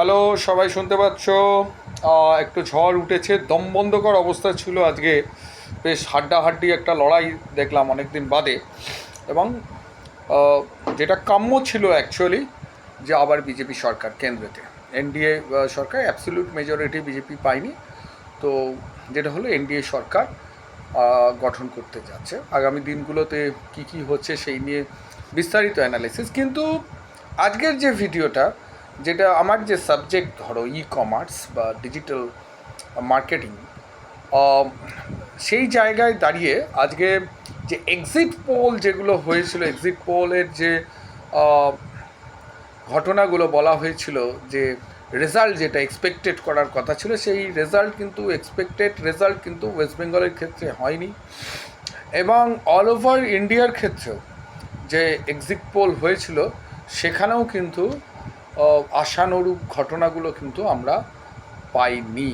Hello, সবাই শুনতে পাচ্ছ? একটু ঝড় উঠেছে, দম বন্ধকর অবস্থা ছিল আজকে। বেশ হাড্ডাহাড্ডি একটা লড়াই দেখলাম অনেক দিন বাদে। এবং যেটা কাম্য ছিল অ্যাকচুয়ালি যে আবার বিজেপি সরকার কেন্দ্রেতে। এনডিএ সরকার অ্যাবসলিউট মেজরিটি বিজেপি পায়নি। তো, যেটা হলো এনডিএ সরকার গঠন করতে যাচ্ছে। আগামী দিনগুলোতে কি কি হচ্ছে সেই নিয়ে বিস্তারিত অ্যানালিসিস কিন্তু, আজকের যে ভিডিওটা যেটা আমার যে সাবজেক্ট ধরো ই কমার্স বা ডিজিটাল মার্কেটিং সেই জায়গায় দাঁড়িয়ে আজকে যে এক্সিট পোল যেগুলো হয়েছিল এক্সিট পোলের যে ঘটনাগুলো বলা হয়েছিল, যে রেজাল্ট যেটা এক্সপেক্টেড করার কথা ছিল, সেই রেজাল্ট কিন্তু এক্সপেক্টেড রেজাল্ট কিন্তু ওয়েস্ট বেঙ্গলের ক্ষেত্রে হয়নি এবং অল ওভার ইন্ডিয়ার ক্ষেত্রেও যে এক্সিট পোল হয়েছিল, সেখানেও কিন্তু আশানুরূপ ঘটনাগুলো কিন্তু আমরা পাইনি।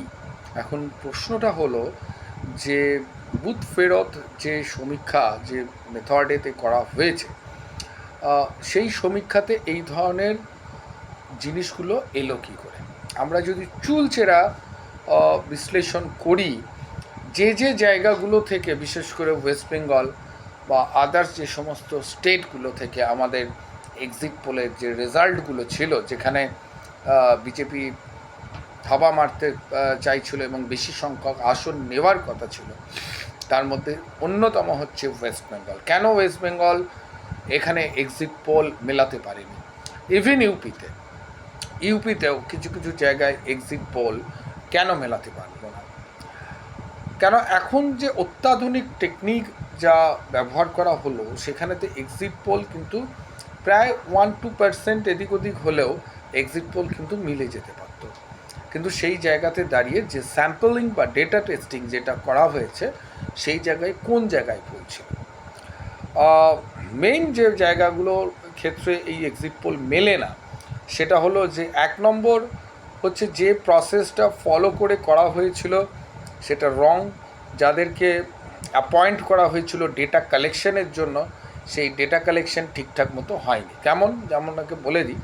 এখন প্রশ্নটা হলো যে, বুথ ফেরত যে সমীক্ষা, যে মেথডেতে করা হয়েছে সেই সমীক্ষাতে এই ধরনের জিনিসগুলো এলো কী করে? আমরা যদি চুলচেরা বিশ্লেষণ করি, যে যে জায়গাগুলো থেকে, বিশেষ করে ওয়েস্ট বেঙ্গল বা আদার্স যে সমস্ত স্টেটগুলো থেকে আমাদের এক্সিট পোলের যে রেজাল্টগুলো ছিল, যেখানে বিজেপি থাবা মারতে চাইছিল এবং বেশি সংখ্যক আসন নেওয়ার কথা ছিল, তার মধ্যে অন্যতম হচ্ছে ওয়েস্ট বেঙ্গল কেন ওয়েস্ট বেঙ্গল এখানে এক্সিট পোল মেলাতে পারেনি। ইভেন ইউপিতে ইউপিতেও কিছু কিছু জায়গায় এক্সিট পোল কেন মেলাতে পারল না? কেন এখন যে অত্যাধুনিক টেকনিক যা ব্যবহার করা হলো, সেখানেতে এক্সিট পোল কিন্তু প্রায় ওয়ান টু পার্সেন্ট এদিক ওদিক হলেও এক্সিট পোল কিন্তু মিলে যেতে পারত। কিন্তু সেই জায়গাতে দাঁড়িয়ে যে স্যাম্পলিং বা ডেটা টেস্টিং যেটা করা হয়েছে, সেই জায়গায় কোন জায়গায় পৌঁছিল মেইন যে জায়গাগুলোর ক্ষেত্রে এই এক্সিট পোল মেলে না, সেটা হলো যে এক নম্বর হচ্ছে যে প্রসেসটা ফলো করে করা হয়েছিল, সেটা রং যাদেরকে অ্যাপয়েন্ট করা হয়েছিল ডেটা কালেকশনের জন্য সেই ডেটা কালেকশন ঠিকঠাক মতো হয়নি। কেমন? যেমন আপনাকে বলে দিই,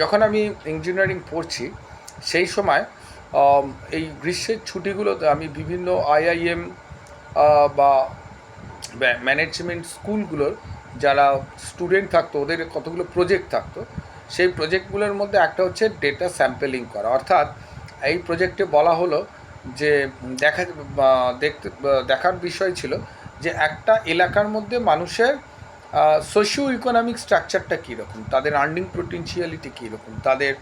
যখন আমি ইঞ্জিনিয়ারিং পড়ছি, সেই সময় এই গ্রীষ্মের ছুটিগুলোতে আমি বিভিন্ন আইআইএম বা ম্যানেজমেন্ট স্কুলগুলোর যারা স্টুডেন্ট থাকতো, ওদের কতগুলো প্রজেক্ট থাকতো, সেই প্রজেক্টগুলোর মধ্যে একটা হচ্ছে ডেটা স্যাম্পেলিং করা। অর্থাৎ এই প্রজেক্টে বলা হলো যে, দেখা দেখতে দেখার বিষয় ছিল যে, একটা এলাকার মধ্যে মানুষের সোশিও ইকোনমিক স্ট্রাকচারটা কীরকম? তাদের আর্নিং পোটেন্সিয়ালিটি কীরকম? তাদের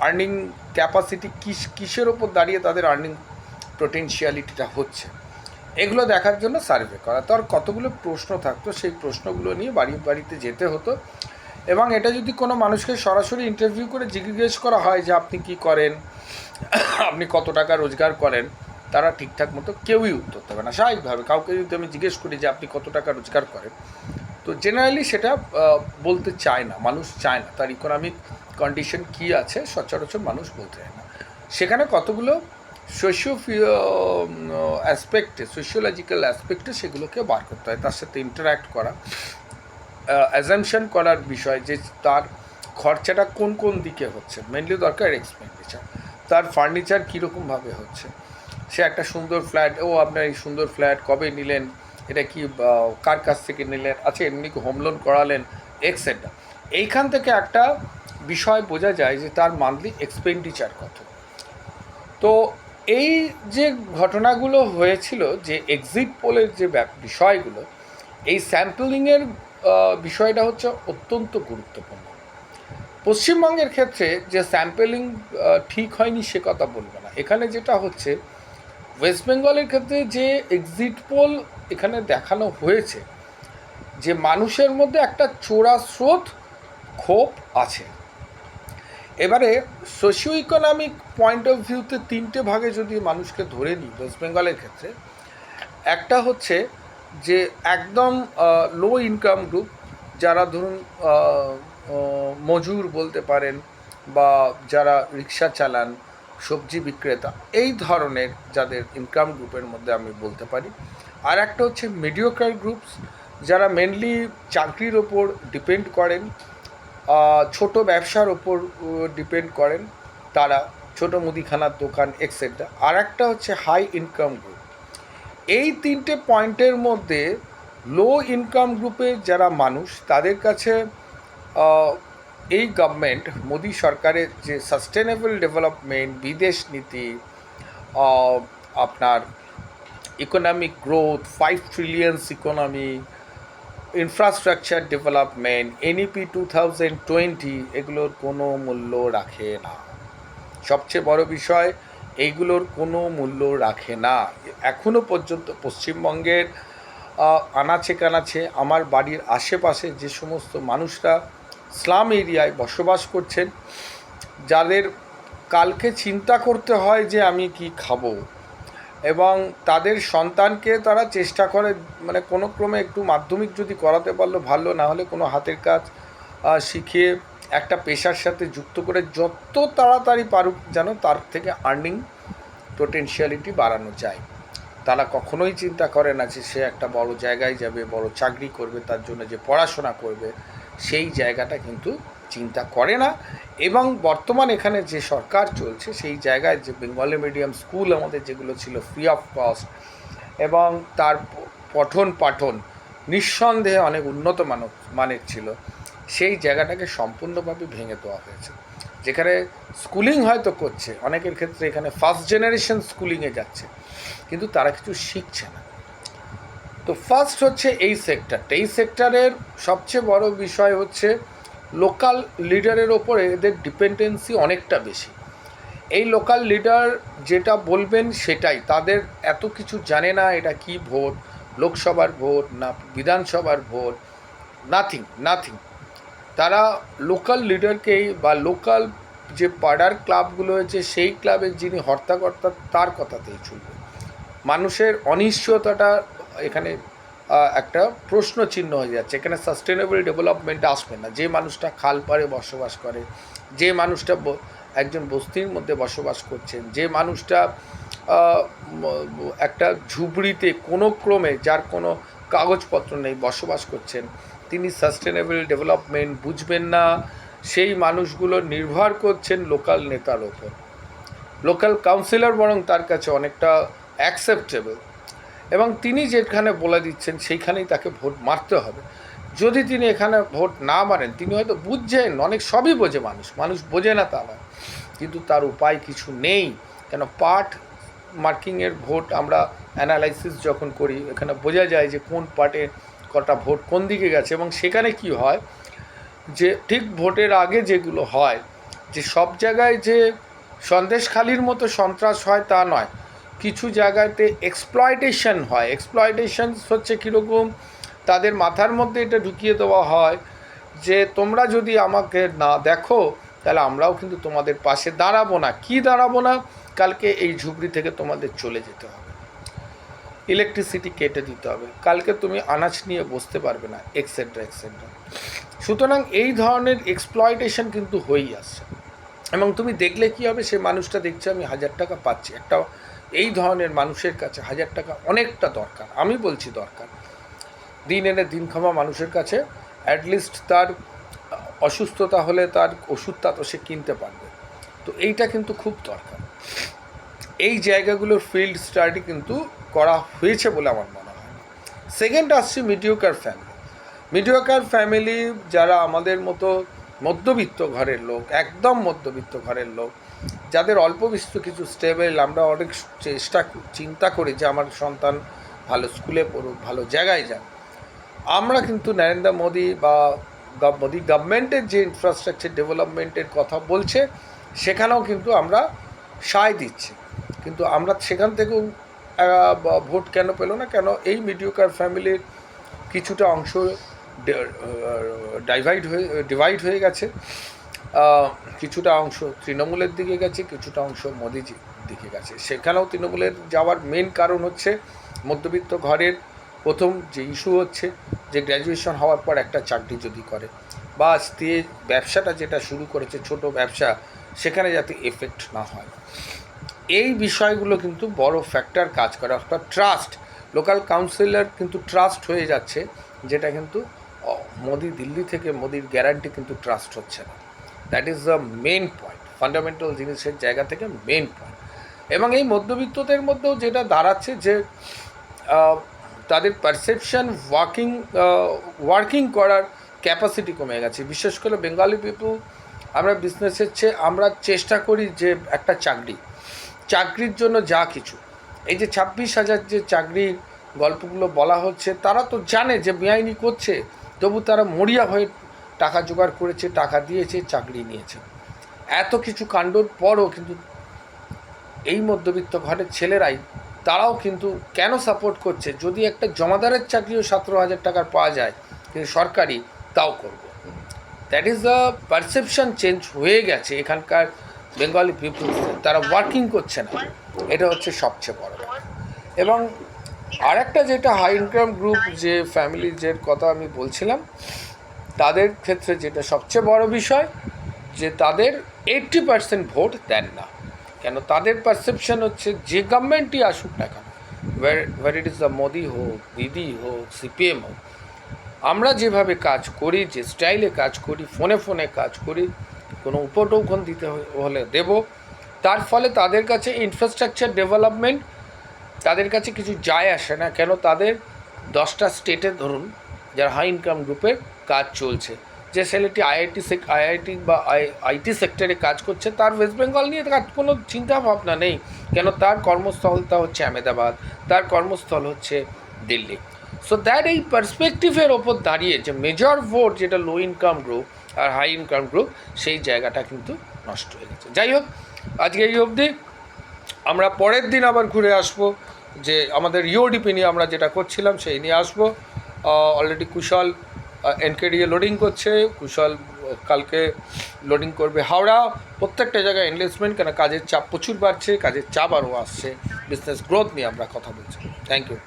আর্নিং ক্যাপাসিটি কিস, কিসের ওপর দাঁড়িয়ে তাদের আর্নিং পোটেন্সিয়ালিটিটা হচ্ছে? এগুলো দেখার জন্য সার্ভে করা। তো আর কতগুলো প্রশ্ন থাকতো, সেই প্রশ্নগুলো নিয়ে বাড়ি, বাড়িতে যেতে হতো। এবং এটা যদি কোনো মানুষকে সরাসরি ইন্টারভিউ করে জিজ্ঞেস করা হয় যে আপনি কি করেন, আপনি কত টাকা রোজগার করেন তারা ঠিকঠাক মতো কেউই উত্তর দেবে না। স্বাভাবিকভাবে কাউকে যদি আমি জিজ্ঞেস করি যে আপনি কত টাকা রোজগার করেন, তো জেনারেলি সেটা বলতে চায় না, মানুষ চায় না। তার ইকোনমিক কন্ডিশন কী আছে, সচরাচর মানুষ বলতে চায় না। সেখানে কতগুলো সোশিও অ্যাসপেক্টে সোশিওলজিক্যাল অ্যাসপেক্টে সেগুলোকে বার করতে হয়, তার সাথে ইন্টারাক্ট করা অ্যাজামশন করার বিষয় যে তার খরচাটা কোন কোন দিকে হচ্ছে। মেনলি দরকার এক্সপেন্ডিচার তার ফার্নিচার কীরকমভাবে হচ্ছে। সে একটা সুন্দর ফ্ল্যাট ও আপনার এই সুন্দর ফ্ল্যাট কবে নিলেন? এটা কি কার কাছ থেকে নিলেন? আচ্ছা এমনি কি হোম লোন করালেন এক্সেট্রা এইখান থেকে একটা বিষয় বোঝা যায় যে তার মান্থলি এক্সপেন্ডিচার কত। তো এই যে ঘটনাগুলো হয়েছিল, যে এক্সিট পোলের যে বিষয়গুলো, এই স্যাম্পলিংয়ের বিষয়টা হচ্ছে অত্যন্ত গুরুত্বপূর্ণ। পশ্চিমবঙ্গের ক্ষেত্রে যে স্যাম্পেলিং ঠিক হয়নি সে কথা বলব না। এখানে যেটা হচ্ছে ওয়েস্ট বেঙ্গলের ক্ষেত্রে যে এক্সিট পোল এখানে দেখানো হয়েছে, যে মানুষের মধ্যে একটা চোরা স্রোত ক্ষোভ আছে। এবারে সোশিও ইকোনমিক পয়েন্ট অফ ভিউতে তিনটে ভাগে যদি মানুষকে ধরে নিই ওয়েস্ট বেঙ্গলের ক্ষেত্রে, একটা হচ্ছে যে একদম লো ইনকাম গ্রুপ যারা ধরুন মজুর বলতে পারেন বা যারা রিক্সা চালান সবজি বিক্রেতা। এই ধরনের যাদের ইনকাম গ্রুপের মধ্যে আমি বলতে পারি। আর একটা হচ্ছে মিডিওকার গ্রুপস যারা মেনলি চাকরির ওপর ডিপেন্ড করেন ছোট ব্যবসার ওপর ডিপেন্ড করেন তারা, ছোট মুদিখানার দোকান এক্সেট্রা আর একটা হচ্ছে হাই ইনকাম গ্রুপ এই তিনটে পয়েন্টের মধ্যে লো ইনকাম গ্রুপের যারা মানুষ, তাদের কাছে এই গভর্নমেন্ট মোদী সরকারের যে সাস্টেনেবল ডেভেলপমেন্ট বিদেশ নীতি আপনার economic growth five trillions economy infrastructure development NEP two thousand twenty এগুলোর কোনো মূল্য রাখে না। সবচেয়ে বড় বিষয় এইগুলোর কোনো মূল্য রাখে না। এখনও পর্যন্ত পশ্চিমবঙ্গের আনাচে কানাচে আমার বাড়ির আশেপাশে যে সমস্ত মানুষরা স্লাম এরিয়ায় বসবাস করছেন, যাদের কালকে চিন্তা করতে হয় যে আমি কি খাব এবং তাদের সন্তানকে তারা চেষ্টা করে মানে কোনো ক্রমে একটু মাধ্যমিক যদি করাতে পারল ভালো, না হলে কোনো হাতের কাজ শিখিয়ে একটা পেশার সাথে যুক্ত করে যত তাড়াতাড়ি পারুক যেন তার থেকে আর্নিং পোটেনশিয়ালিটি বাড়ানো যায়। তারা কখনোই চিন্তা করে না যে সে একটা বড় জায়গায় যাবে, বড় চাকরি করবে, তার জন্য যে পড়াশোনা করবে। সেই জায়গাটা কিন্তু চিন্তা করে না। এবং বর্তমান এখানে যে সরকার চলছে, সেই জায়গায় যে বেঙ্গলি মিডিয়াম স্কুল আমাদের যেগুলো ছিল ফ্রি অফ কস্ট এবং তার পঠন পাঠন নিঃসন্দেহে অনেক উন্নত মানব, মানের ছিল, সেই জায়গাটাকে সম্পূর্ণভাবে ভেঙে দেওয়া হয়েছে। যেখানে স্কুলিং হয়তো করছে, অনেকের ক্ষেত্রে এখানে ফার্স্ট জেনারেশন স্কুলিংয়ে যাচ্ছে, কিন্তু তারা কিছু শিখছে না। তো ফার্স্ট হচ্ছে এই সেক্টরটা এই সেক্টরের সবচেয়ে বড় বিষয় হচ্ছে লোকাল লিডারের ওপরে এদের ডিপেন্ডেন্সি অনেকটা বেশি। এই লোকাল লিডার যেটা বলবেন সেটাই। তাদের এত কিছু জানে না এটা কি ভোট, লোকসভার ভোট না বিধানসভার ভোট নাথিং নাথিং তারা লোকাল লিডারকেই বা লোকাল যে পাড়ার ক্লাবগুলো হয়েছে, সেই ক্লাবের যিনি হর্তাকর্তা, তার কথাতেই চলবে। মানুষের অনিশ্চয়তাটা এখানে একটা প্রশ্ন চিহ্ন হয়ে যাচ্ছে। এখানে সাস্টেনেবল ডেভেলপমেন্ট আসবে না। যে মানুষটা খাল পাড়ে বসবাস করে, যে মানুষটা একজন বস্তির মধ্যে বসবাস করছেন, যে মানুষটা একটা ঝুবড়িতে কোনো ক্রমে যার কোনো কাগজপত্র নেই বসবাস করছেন, তিনি সাস্টেনেবল ডেভেলপমেন্ট বুঝবেন না। সেই মানুষগুলো নির্ভর করছেন লোকাল নেতার ওপর। লোকাল কাউন্সিলর বরং তার কাছে অনেকটা অ্যাকসেপ্টেবল এবং তিনি যেখানে বলে দিচ্ছেন সেইখানেই তাকে ভোট মারতে হবে। যদি তিনি এখানে ভোট না মারেন, তিনি হয়তো বুঝছেন, অনেক সবই বোঝে মানুষ মানুষ বোঝে না তা নয়। কিন্তু তার উপায় কিছু নেই। কেন পার্ট মার্কিংয়ের ভোট আমরা অ্যানালাইসিস যখন করি, এখানে বোঝা যায় যে কোন পার্টে কটা ভোট কোন দিকে গেছে এবং সেখানে কি হয় যে ঠিক ভোটের আগে যেগুলো হয়, যে সব জায়গায় যে সন্দেশখালির মতো সন্ত্রাস হয় তা নয়। কিছু জায়গাতে এক্সপ্লয়টেশন হয়। এক্সপ্লয়টেশন হচ্ছে কীরকম? তাদের মাথার মধ্যে এটা ঢুকিয়ে দেওয়া হয় যে, তোমরা যদি আমাকে না দেখো, তাহলে আমরাও কিন্তু তোমাদের পাশে দাঁড়াবো না। কি দাঁড়াবো না? কালকে এই ঝুপড়ি থেকে তোমাদের চলে যেতে হবে। ইলেকট্রিসিটি কেটে দিতে হবে। কালকে তুমি আনাজ নিয়ে বসতে পারবে না এক্সেট্রা এক্সেট্রা সুতরাং এই ধরনের এক্সপ্লয়টেশন কিন্তু হয়েই আসছে। এবং তুমি দেখলে কি হবে? সে মানুষটা দেখছে, আমি হাজার টাকা পাচ্ছি। একটা এই ধরনের মানুষের কাছে হাজার টাকা অনেকটা দরকার, আমি বলছি দরকার। দিন এনে দিন ক্ষমা মানুষের কাছে অ্যাটলিস্ট তার অসুস্থতা হলে তার ওষুধটা তো সে কিনতে পারবে। তো এইটা কিন্তু খুব দরকার। এই জায়গাগুলোর ফিল্ড স্টাডি কিন্তু করা হয়েছে বলে আমার মনে হয় সেকেন্ড আসছে মিডিওকার ফ্যামিলি মিডিওকার ফ্যামিলি যারা আমাদের মতো মধ্যবিত্ত ঘরের লোক, একদম মধ্যবিত্ত ঘরের লোক যাদের অল্প বিস্তর কিছু স্টেবেল আমরা অনেক চেষ্টা চিন্তা করি যে আমার সন্তান ভালো স্কুলে পড়ুক, ভালো জায়গায় যাক। আমরা কিন্তু নরেন্দ্র মোদী বা মোদী গভর্নমেন্টের যে ইনফ্রাস্ট্রাকচার ডেভেলপমেন্টের কথা বলছে, সেখানেও কিন্তু আমরা সায় দিচ্ছি। কিন্তু আমরা সেখান থেকেও ভোট কেন পেল না? কেন এই মিডিওকার ফ্যামিলির কিছুটা অংশ ডাইভাইড হয়ে ডিভাইড হয়ে গেছে। কিছুটা অংশ তৃণমূলের দিকে গেছে, কিছুটা অংশ মোদিজির দিকে গেছে। সেখানেও তৃণমূলের যাওয়ার মেন কারণ হচ্ছে মধ্যবিত্ত ঘরের প্রথম যে ইস্যু হচ্ছে যে গ্র্যাজুয়েশন হওয়ার পর একটা চাকরি যদি করে বা আজকে ব্যবসাটা যেটা শুরু করেছে ছোট ব্যবসা, সেখানে যাতে এফেক্ট না হয়। এই বিষয়গুলো কিন্তু বড় ফ্যাক্টর কাজ করে। অর্থাৎ ট্রাস্ট লোকাল কাউন্সিলর কিন্তু ট্রাস্ট হয়ে যাচ্ছে, যেটা কিন্তু মোদি দিল্লি থেকে মোদির গ্যারান্টি কিন্তু ট্রাস্ট হচ্ছে না। That is the main point fundamental জিনিসের জায়গা থেকে মেন পয়েন্ট এবং এই মধ্যবিত্তদের মধ্যেও যেটা দাঁড়াচ্ছে যে তাদের পারসেপশন ওয়ার্কিং ওয়ার্কিং করার ক্যাপাসিটি কমে গেছে। বিশেষ করে বেঙ্গলি পিপল আমরা বিজনেসের চেয়ে, আমরা চেষ্টা করি যে একটা চাকরি। চাকরির জন্য যা কিছু। এই যে ছাব্বিশ হাজার যে চাকরির গল্পগুলো বলা হচ্ছে, তারা তো জানে যে বেআইনি করছে, তবু তারা মরিয়া হয়ে টাকা জোগাড় করেছে, টাকা দিয়েছে, চাকরি নিয়েছে। এত কিছু কাণ্ডর পরও কিন্তু এই মধ্যবিত্ত ঘরের ছেলেরাই, তারাও কিন্তু কেন সাপোর্ট করছে? যদি একটা জমাদারের চাকরিও সতেরো হাজার টাকার পাওয়া যায়, কিন্তু সরকারি তাও করব। That is the perception change হয়ে গেছে এখানকার বেঙ্গলি পিপুল তারা ওয়ার্কিং করছে না। এটা হচ্ছে সবচেয়ে বড়। এবং আরেকটা যেটা হাই ইনকাম গ্রুপ যে ফ্যামিলির যে কথা আমি বলছিলাম তাদের ক্ষেত্রে যেটা সবচেয়ে বড় বিষয়, যে তাদের এইট্টি পার্সেন্ট ভোট দেন না। কেন? তাদের পারসেপশন হচ্ছে যে গভর্নমেন্টই আসুক না কেন whatever it is the Modi হোক দিদি হোক সিপিএম হোক, আমরা যেভাবে কাজ করি, যে স্টাইলে কাজ করি ফোনে ফোনে কাজ করি, কোনো উপটৌকন দিতে হলে দেব, তার ফলে তাদের কাছে ইনফ্রাস্ট্রাকচার ডেভেলপমেন্ট তাদের কাছে কিছু যায় আসে না। কেন? তাদের দশটা স্টেটে ধরুন যারা হাই ইনকাম গ্রুপের কাজ চলছে। যে ছেলেটি আইআইটি আইআইটি বা আই আইটি সেক্টরে কাজ করছে, তার ওয়েস্ট বেঙ্গল নিয়ে তার কোনো চিন্তা ভাবনা নেই। কেন? তার কর্মস্থলটা হচ্ছে আহমেদাবাদ, তার কর্মস্থল হচ্ছে দিল্লি। সো দ্যাট এই পার্সপেক্টিভের ওপর দাঁড়িয়ে যে মেজর ভোট যেটা লো ইনকাম গ্রুপ আর হাই ইনকাম গ্রুপ সেই জায়গাটা কিন্তু নষ্ট হয়ে গেছে। যাই হোক, আজকে এই অবধি আমরা পরের দিন আবার ঘুরে আসব। যে আমাদের ইউডিপি নিয়ে আমরা যেটা করছিলাম, সেই নিয়ে আসব। অলরেডি কুশল এনকেডিএ লোডিং করছে। কুশল কালকে লোডিং করবে। হাওড়া, প্রত্যেকটা জায়গায় ইনভেস্টমেন্ট কেন কাজের চাপ প্রচুর বাড়ছে, কাজের চাপ আরও আসছে। বিজনেস গ্রোথ নিয়ে আমরা কথা বলছি। Thank you